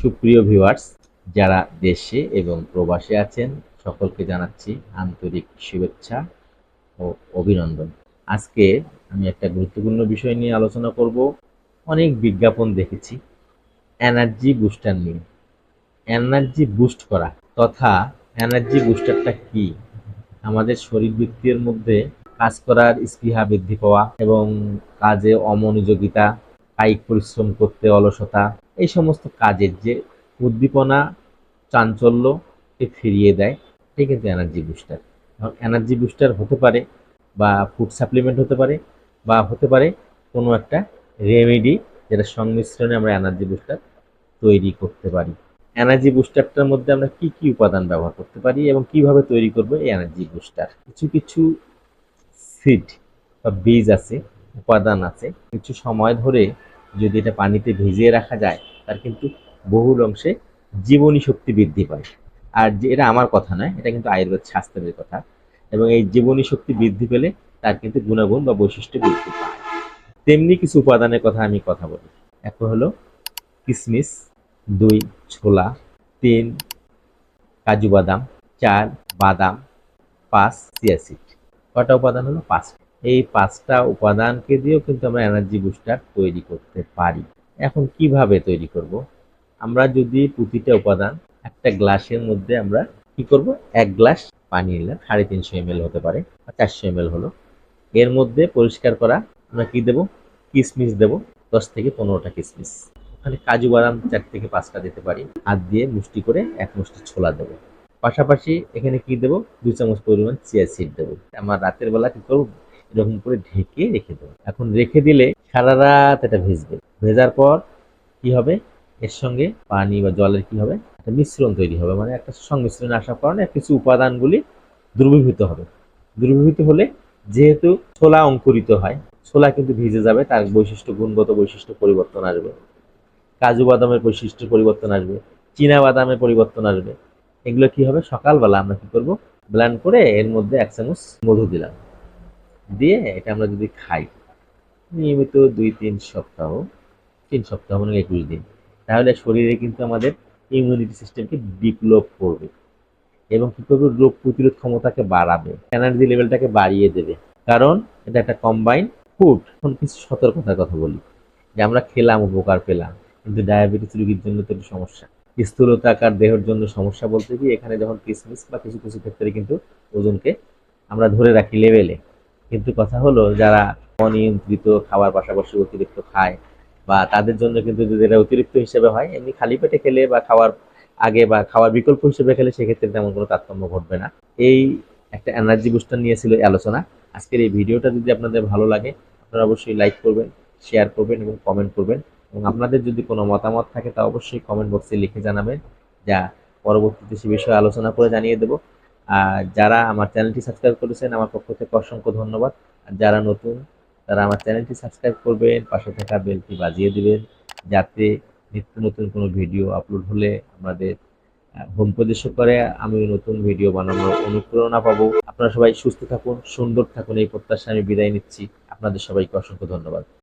সুপ্রিয় ভিউয়ার্স, যারা দেশে এবং প্রবাসে আছেন, সকলকে জানাচ্ছি আন্তরিক শুভেচ্ছা ও অভিনন্দন। আজকে আমি একটা গুরুত্বপূর্ণ বিষয় নিয়ে আলোচনা করব। অনেক বিজ্ঞাপন দেখেছি। এনার্জি বুস্টার নিয়ে। এনার্জি বুস্ট করা তথা এনার্জি বুস্টারটা কি? আমাদের শরীরবৃত্তির মধ্যে কাজ করার স্পৃহা বৃদ্ধি পাওয়া এবং কাজে অমনোযোগিতা, কায়িক পরিশ্রম করতে অলসতা এই সমস্ত কাজের যে উদ্দীপনা চাঞ্চল্যকে ফিরিয়ে দেয়, এটাই কিন্তু এনার্জি বুস্টার এবং এনার্জি বুস্টার হতে পারে বা ফুড সাপ্লিমেন্ট হতে পারে বা হতে পারে কোনো একটা রেমেডি যেটা সংমিশ্রণে আমরা এনার্জি বুস্টার তৈরি করতে পারি। এনার্জি বুস্টারটার মধ্যে আমরা কি কি উপাদান ব্যবহার করতে পারি এবং কীভাবে তৈরি করব এই এনার্জি বুস্টার কিছু কিছু সিড বা বীজ আছে, উপাদান আছে। কিছু সময় ধরে যদি এটা পানিতে ভিজিয়ে রাখা যায় তার কিন্তু বহুল অংশে জীবনী শক্তি বৃদ্ধি পায়। আর যে এটা আমার কথা নয়, এটা কিন্তু আয়ুর্বেদ শাস্ত্রের কথা। এবং এই জীবনী শক্তি বৃদ্ধি পেলে তার কিন্তু গুণাগুণ বা বৈশিষ্ট্য বৃদ্ধি পায়। তেমনি কিছু উপাদানের কথা আমি কথা বলি। এক হলো কিশমিশ দুই ছোলা, তিন কাজু বাদাম, চার বাদাম, পাঁচ সিয়াসিড কটা উপাদান হলো? পাঁচ এই পাঁচটা উপাদানকে দিয়েও কিন্তু আমরা এনার্জি বুস্টার তৈরি করতে পারি। এখন কীভাবে তৈরি করব? আমরা যদি প্রতিটা উপাদান একটা গ্লাসের মধ্যে আমরা কি করব? এক গ্লাস পানি নিলাম, সাড়ে তিনশো এম হতে পারে বা চারশো এম হলো। এর মধ্যে পরিষ্কার করা আমরা কি দেব? কিশমিশ দেব, দশ থেকে পনেরোটা কিশমিশ ওখানে কাজু বাদাম চার থেকে পাঁচটা দিতে পারি। হাত দিয়ে মুষ্টি করে এক মুষ্টি ছোলা দেবো। পাশাপাশি এখানে কি দেবো? দু চামচ পরিমাণ চিয়া সিড দেবো। আমার রাতের বেলা কি করব? এরকম করে ঢেকে রেখে দেবো। এখন রেখে দিলে সারা রাত এটা ভেজবে। ভেজার পর কি হবে? এর সঙ্গে পানি বা জলের কি হবে? একটা মিশ্রণ তৈরি হবে। মানে একটা সংমিশ্রণে আসার কারণে কিছু উপাদানগুলি দ্রবীভূত হবে। দ্রবীভূত হলে যেহেতু ছোলা অঙ্কুরিত হয়, ছোলা কিন্তু ভিজে যাবে, তার বৈশিষ্ট্য, গুণগত বৈশিষ্ট্য পরিবর্তন আসবে। কাজু বাদামের বৈশিষ্ট্য পরিবর্তন আসবে, চীনা বাদামের পরিবর্তন আসবে। এগুলো কি হবে? সকালবেলা আমরা কি করব? ব্ল্যান্ড করে এর মধ্যে এক চামচ মধু দিলাম। দিয়ে এটা আমরা যদি খাই, নিয়মিত দুই, তিন সপ্তাহ তিন সপ্তাহ মানে একুশ দিন, তাহলে শরীরে কিন্তু আমাদের ইমিউনিটি সিস্টেমকে ডেভেলপ করবে এবং কি করবে? রোগ প্রতিরোধ ক্ষমতাকে বাড়াবে এনার্জি লেভেলটাকে বাড়িয়ে দেবে। কারণ এটা একটা কম্বাইন ফুড এখন কিছু সতর্কতার কথা বলি, যে আমরা খেলাম, উপকার পেলাম, কিন্তু ডায়াবেটিস রোগীর জন্য তো সমস্যা। স্থূলতাকার দেহের জন্য সমস্যা বলতে কি, এখানে যখন কিসমিস বা কিছু কিছু ক্ষেত্রে কিন্তু ওজনকে আমরা ধরে রাখি লেভেলে কিন্তু কথা হলো, যারা অনিয়ন্ত্রিত খাবার পাশাপাশি অতিরিক্ত খায় বা তাদের জন্য কিন্তু যদি এটা অতিরিক্ত হিসেবে হয়, এমনি খালি পেটে খেলে বা খাওয়ার আগে বা খাওয়ার বিকল্প হিসেবে খেলে সেক্ষেত্রে তেমন কোনো তারতম্য ঘটবে না। এই একটা এনার্জি বুস্টার নিয়েছিল আলোচনা। আজকের এই ভিডিওটা যদি আপনাদের ভালো লাগে, আপনারা অবশ্যই লাইক করবেন শেয়ার করবেন এবং কমেন্ট করবেন। এবং আপনাদের যদি কোনো মতামত থাকে তা অবশ্যই কমেন্ট বক্সে লিখে জানাবেন। যা পরবর্তীতে সে বিষয়ে আলোচনা করে জানিয়ে দেবো। যারা আমার চ্যানেলটি সাবস্ক্রাইব করেছেন, আমার পক্ষ থেকে অসংখ্য ধন্যবাদ। আর যারা নতুন, তারা আমার চ্যানেলটি সাবস্ক্রাইব করবেন, পাশে থাকা বেলটি বাজিয়ে দিবেন, যাতে নিত্য নতুন কোনো ভিডিও আপলোড হলে আমাদের হোম প্রদেশ করে আমি নতুন ভিডিও বানানোর অনুপ্রেরণা পাবো। আপনারা সবাই সুস্থ থাকুন, সুন্দর থাকুন, এই প্রত্যাশা আমি বিদায় নিচ্ছি। আপনাদের সবাইকে অসংখ্য ধন্যবাদ।